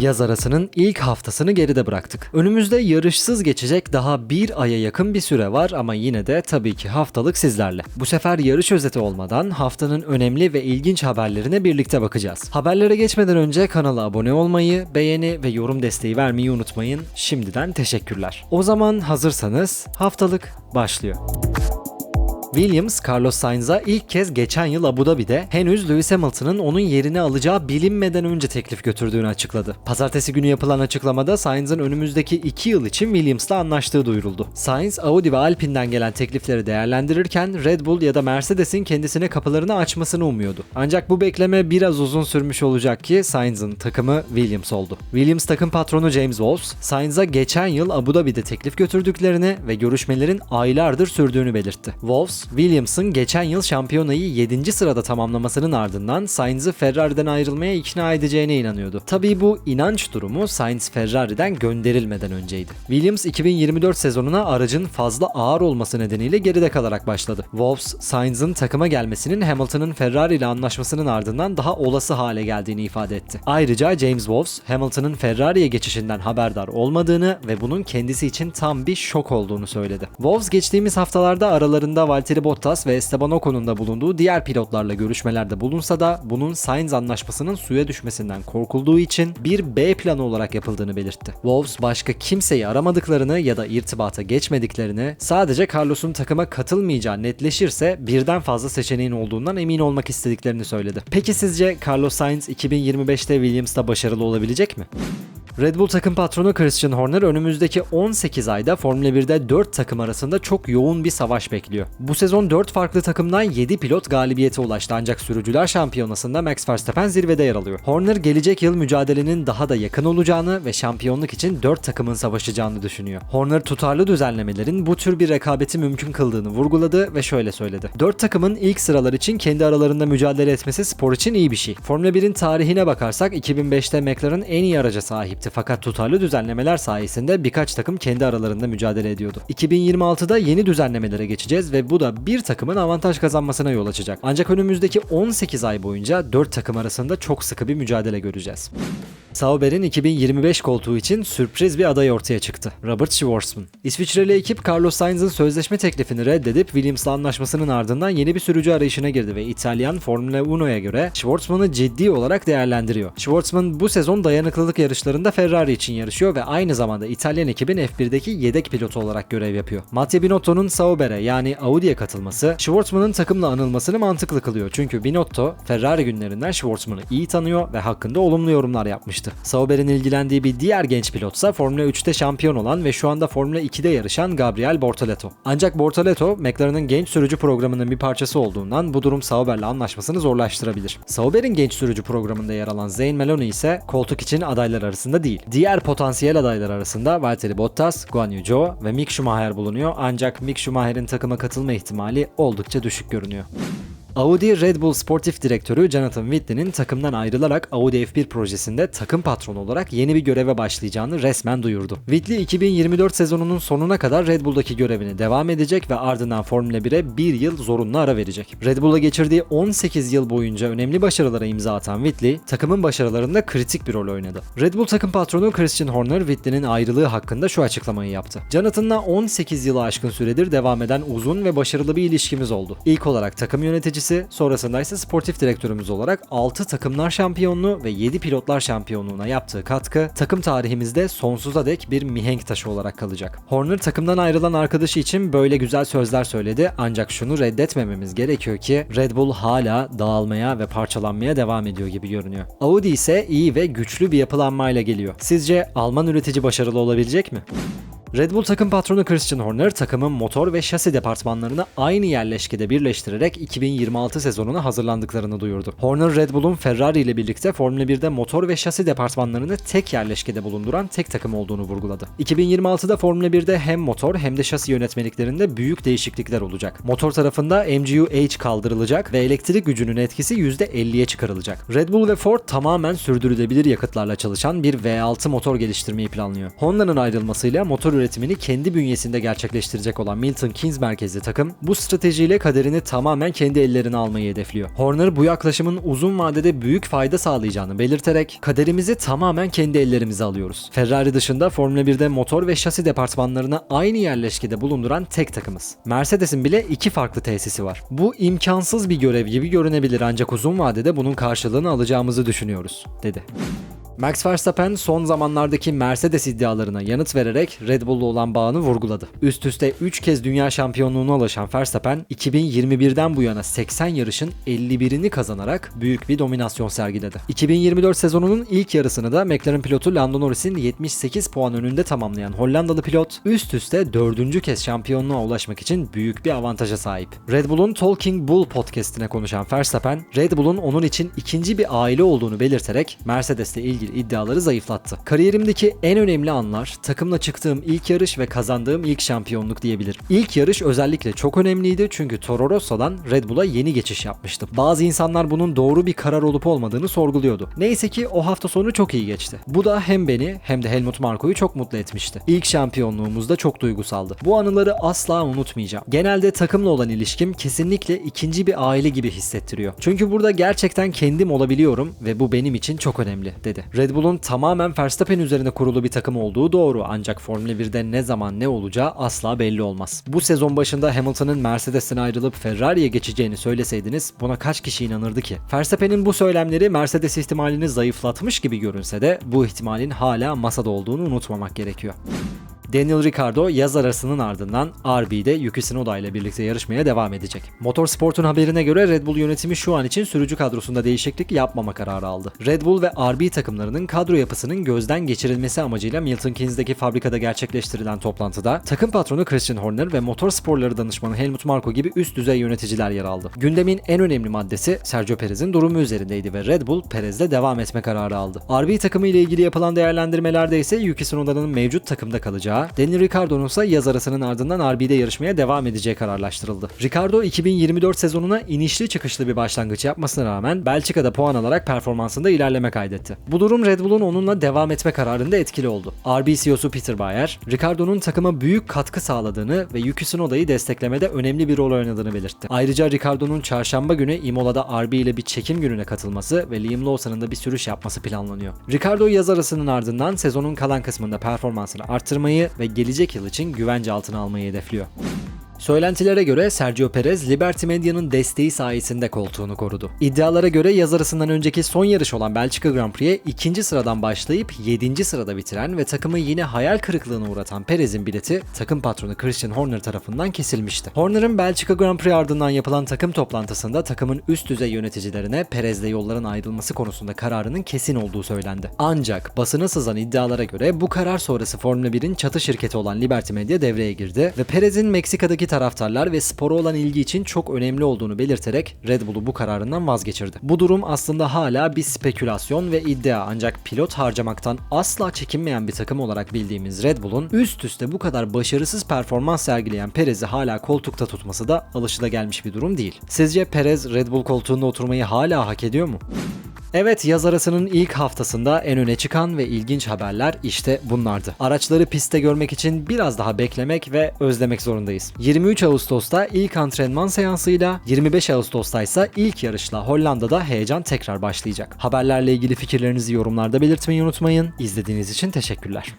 Yaz arasının ilk haftasını geride bıraktık. Önümüzde yarışsız geçecek daha bir aya yakın bir süre var ama yine de tabii ki haftalık sizlerle. Bu sefer yarış özeti olmadan haftanın önemli ve ilginç haberlerine birlikte bakacağız. Haberlere geçmeden önce kanala abone olmayı, beğeni ve yorum desteği vermeyi unutmayın. Şimdiden teşekkürler. O zaman hazırsanız haftalık başlıyor. Williams, Carlos Sainz'a ilk kez geçen yıl Abu Dhabi'de henüz Lewis Hamilton'ın onun yerini alacağı bilinmeden önce teklif götürdüğünü açıkladı. Pazartesi günü yapılan açıklamada Sainz'ın önümüzdeki 2 yıl için Williams'la anlaştığı duyuruldu. Sainz, Audi ve Alpine'den gelen teklifleri değerlendirirken Red Bull ya da Mercedes'in kendisine kapılarını açmasını umuyordu. Ancak bu bekleme biraz uzun sürmüş olacak ki Sainz'ın takımı Williams oldu. Williams takım patronu James Wolves, Sainz'a geçen yıl Abu Dhabi'de teklif götürdüklerini ve görüşmelerin aylardır sürdüğünü belirtti. Wolves, Williams'ın geçen yıl şampiyonayı 7. sırada tamamlamasının ardından Sainz'ı Ferrari'den ayrılmaya ikna edeceğine inanıyordu. Tabii bu inanç durumu Sainz Ferrari'den gönderilmeden önceydi. Williams 2024 sezonuna aracın fazla ağır olması nedeniyle geride kalarak başladı. Wolves, Sainz'ın takıma gelmesinin Hamilton'ın Ferrari ile anlaşmasının ardından daha olası hale geldiğini ifade etti. Ayrıca James Wolves, Hamilton'ın Ferrari'ye geçişinden haberdar olmadığını ve bunun kendisi için tam bir şok olduğunu söyledi. Wolves geçtiğimiz haftalarda aralarında Valtteri Bottas ve Esteban Ocon'un da bulunduğu diğer pilotlarla görüşmelerde bulunsa da bunun Sainz anlaşmasının suya düşmesinden korkulduğu için bir B planı olarak yapıldığını belirtti. Wolves başka kimseyi aramadıklarını ya da irtibata geçmediklerini, sadece Carlos'un takıma katılmayacağı netleşirse birden fazla seçeneğin olduğundan emin olmak istediklerini söyledi. Peki sizce Carlos Sainz 2025'te Williams'ta başarılı olabilecek mi? Red Bull takım patronu Christian Horner önümüzdeki 18 ayda Formula 1'de 4 takım arasında çok yoğun bir savaş bekliyor. Bu sezon 4 farklı takımdan 7 pilot galibiyete ulaştı ancak sürücüler şampiyonasında Max Verstappen zirvede yer alıyor. Horner gelecek yıl mücadelenin daha da yakın olacağını ve şampiyonluk için 4 takımın savaşacağını düşünüyor. Horner tutarlı düzenlemelerin bu tür bir rekabeti mümkün kıldığını vurguladı ve şöyle söyledi. 4 takımın ilk sıralar için kendi aralarında mücadele etmesi spor için iyi bir şey. Formula 1'in tarihine bakarsak 2005'te McLaren en iyi araca sahipti fakat tutarlı düzenlemeler sayesinde birkaç takım kendi aralarında mücadele ediyordu. 2026'da yeni düzenlemelere geçeceğiz ve bu da bir takımın avantaj kazanmasına yol açacak. Ancak önümüzdeki 18 ay boyunca 4 takım arasında çok sıkı bir mücadele göreceğiz. Sauber'in 2025 koltuğu için sürpriz bir aday ortaya çıktı. Robert Schwarzman. İsviçreli ekip Carlos Sainz'ın sözleşme teklifini reddedip Williams'la anlaşmasının ardından yeni bir sürücü arayışına girdi ve İtalyan Formula 1'e göre Schwarzman'ı ciddi olarak değerlendiriyor. Schwarzman bu sezon dayanıklılık yarışlarında Ferrari için yarışıyor ve aynı zamanda İtalyan ekibin F1'deki yedek pilotu olarak görev yapıyor. Mattia Binotto'nun Sauber'e yani Audi'ye katılması Schwarzman'ın takımla anılmasını mantıklı kılıyor. Çünkü Binotto Ferrari günlerinden Schwarzman'ı iyi tanıyor ve hakkında olumlu yorumlar yapmıştı. Sauber'in ilgilendiği bir diğer genç pilotsa Formula 3'te şampiyon olan ve şu anda Formula 2'de yarışan Gabriel Bortoleto. Ancak Bortoleto, McLaren'ın genç sürücü programının bir parçası olduğundan bu durum Sauber'le anlaşmasını zorlaştırabilir. Sauber'in genç sürücü programında yer alan Zayn Maloney ise koltuk için adaylar arasında değil. Diğer potansiyel adaylar arasında Valtteri Bottas, Guan Yu Zhou ve Mick Schumacher bulunuyor ancak Mick Schumacher'in takıma katılma ihtimali oldukça düşük görünüyor. Audi Red Bull sportif direktörü Jonathan Whitley'nin takımdan ayrılarak Audi F1 projesinde takım patronu olarak yeni bir göreve başlayacağını resmen duyurdu. Whitley 2024 sezonunun sonuna kadar Red Bull'daki görevini devam edecek ve ardından Formula 1'e bir yıl zorunlu ara verecek. Red Bull'a geçirdiği 18 yıl boyunca önemli başarılara imza atan Whitley, takımın başarılarında kritik bir rol oynadı. Red Bull takım patronu Christian Horner, Whitley'nin ayrılığı hakkında şu açıklamayı yaptı. Jonathan'la 18 yılı aşkın süredir devam eden uzun ve başarılı bir ilişkimiz oldu. İlk olarak takım yöneticisi yöneticisi, sonrasında ise sportif direktörümüz olarak 6 takımlar şampiyonluğu ve 7 pilotlar şampiyonluğuna yaptığı katkı takım tarihimizde sonsuza dek bir mihenk taşı olarak kalacak. Horner takımdan ayrılan arkadaşı için böyle güzel sözler söyledi ancak şunu reddetmememiz gerekiyor ki Red Bull hala dağılmaya ve parçalanmaya devam ediyor gibi görünüyor. Audi ise iyi ve güçlü bir yapılanmayla geliyor. Sizce Alman üretici başarılı olabilecek mi? Red Bull takım patronu Christian Horner takımın motor ve şasi departmanlarını aynı yerleşkede birleştirerek 2026 sezonuna hazırlandıklarını duyurdu. Horner Red Bull'un Ferrari ile birlikte Formula 1'de motor ve şasi departmanlarını tek yerleşkede bulunduran tek takım olduğunu vurguladı. 2026'da Formula 1'de hem motor hem de şasi yönetmeliklerinde büyük değişiklikler olacak. Motor tarafında MGU-H kaldırılacak ve elektrik gücünün etkisi %50'ye çıkarılacak. Red Bull ve Ford tamamen sürdürülebilir yakıtlarla çalışan bir V6 motor geliştirmeyi planlıyor. Honda'nın ayrılmasıyla motor üretimini kendi bünyesinde gerçekleştirecek olan Milton Keynes merkezli takım bu stratejiyle kaderini tamamen kendi ellerine almayı hedefliyor. Horner bu yaklaşımın uzun vadede büyük fayda sağlayacağını belirterek kaderimizi tamamen kendi ellerimize alıyoruz. Ferrari dışında Formula 1'de motor ve şasi departmanlarını aynı yerleşkede bulunduran tek takımız. Mercedes'in bile iki farklı tesisi var. Bu imkansız bir görev gibi görünebilir ancak uzun vadede bunun karşılığını alacağımızı düşünüyoruz, dedi. Max Verstappen son zamanlardaki Mercedes iddialarına yanıt vererek Red Bull'la olan bağını vurguladı. Üst üste 3 kez dünya şampiyonluğuna ulaşan Verstappen, 2021'den bu yana 80 yarışın 51'ini kazanarak büyük bir dominasyon sergiledi. 2024 sezonunun ilk yarısını da McLaren pilotu Lando Norris'in 78 puan önünde tamamlayan Hollandalı pilot, üst üste 4. kez şampiyonluğa ulaşmak için büyük bir avantaja sahip. Red Bull'un Talking Bull podcastine konuşan Verstappen, Red Bull'un onun için ikinci bir aile olduğunu belirterek Mercedes'le ilgili iddiaları zayıflattı. Kariyerimdeki en önemli anlar takımla çıktığım ilk yarış ve kazandığım ilk şampiyonluk diyebilirim. İlk yarış özellikle çok önemliydi çünkü Toro Rosso'dan Red Bull'a yeni geçiş yapmıştım. Bazı insanlar bunun doğru bir karar olup olmadığını sorguluyordu. Neyse ki o hafta sonu çok iyi geçti. Bu da hem beni hem de Helmut Marko'yu çok mutlu etmişti. İlk şampiyonluğumuz da çok duygusaldı. Bu anıları asla unutmayacağım. Genelde takımla olan ilişkim kesinlikle ikinci bir aile gibi hissettiriyor. Çünkü burada gerçekten kendim olabiliyorum ve bu benim için çok önemli dedi. Red Bull'un tamamen Verstappen üzerine kurulu bir takım olduğu doğru ancak Formula 1'de ne zaman ne olacağı asla belli olmaz. Bu sezon başında Hamilton'ın Mercedes'ten ayrılıp Ferrari'ye geçeceğini söyleseydiniz buna kaç kişi inanırdı ki? Verstappen'in bu söylemleri Mercedes ihtimalini zayıflatmış gibi görünse de bu ihtimalin hala masada olduğunu unutmamak gerekiyor. Daniel Ricciardo yaz arasının ardından RB'de Yuki Tsunoda ile birlikte yarışmaya devam edecek. Motorsport'un haberine göre Red Bull yönetimi şu an için sürücü kadrosunda değişiklik yapmama kararı aldı. Red Bull ve RB takımlarının kadro yapısının gözden geçirilmesi amacıyla Milton Keynes'deki fabrikada gerçekleştirilen toplantıda takım patronu Christian Horner ve motor sporları danışmanı Helmut Marko gibi üst düzey yöneticiler yer aldı. Gündemin en önemli maddesi Sergio Perez'in durumu üzerindeydi ve Red Bull Perez'le devam etme kararı aldı. RB takımı ile ilgili yapılan değerlendirmelerde ise Yuki Tsunoda'nın mevcut takımda kalacağı, Daniel Ricciardo'nun ise yaz arasının ardından RB'de yarışmaya devam edeceği kararlaştırıldı. Ricciardo 2024 sezonuna inişli çıkışlı bir başlangıç yapmasına rağmen Belçika'da puan alarak performansında ilerleme kaydetti. Bu durum Red Bull'un onunla devam etme kararında etkili oldu. RB CEO'su Peter Bayer, Ricciardo'nun takıma büyük katkı sağladığını ve Yuki Tsunoda'yı desteklemede önemli bir rol oynadığını belirtti. Ayrıca Ricciardo'nun çarşamba günü Imola'da RB ile bir çekim gününe katılması ve Liam Lawson'ın da bir sürüş yapması planlanıyor. Ricciardo yaz arasının ardından sezonun kalan kısmında performansını arttırmayı ve gelecek yıl için güvence altına almayı hedefliyor. Söylentilere göre Sergio Perez Liberty Media'nın desteği sayesinde koltuğunu korudu. İddialara göre yaz arasından önceki son yarış olan Belçika Grand Prix'e ikinci sıradan başlayıp 7. sırada bitiren ve takımı yine hayal kırıklığına uğratan Perez'in bileti takım patronu Christian Horner tarafından kesilmişti. Horner'ın Belçika Grand Prix ardından yapılan takım toplantısında takımın üst düzey yöneticilerine Perez'le yolların ayrılması konusunda kararının kesin olduğu söylendi. Ancak basına sızan iddialara göre bu karar sonrası Formula 1'in çatı şirketi olan Liberty Media devreye girdi ve Perez'in Meksika'daki taraftarlar ve spora olan ilgi için çok önemli olduğunu belirterek Red Bull'u bu kararından vazgeçirdi. Bu durum aslında hala bir spekülasyon ve iddia ancak pilot harcamaktan asla çekinmeyen bir takım olarak bildiğimiz Red Bull'un üst üste bu kadar başarısız performans sergileyen Perez'i hala koltukta tutması da alışılagelmiş bir durum değil. Sizce Perez Red Bull koltuğunda oturmayı hala hak ediyor mu? Evet yaz arasının ilk haftasında en öne çıkan ve ilginç haberler işte bunlardı. Araçları pistte görmek için biraz daha beklemek ve özlemek zorundayız. 23 Ağustos'ta ilk antrenman seansıyla 25 Ağustos'ta ise ilk yarışla Hollanda'da heyecan tekrar başlayacak. Haberlerle ilgili fikirlerinizi yorumlarda belirtmeyi unutmayın. İzlediğiniz için teşekkürler.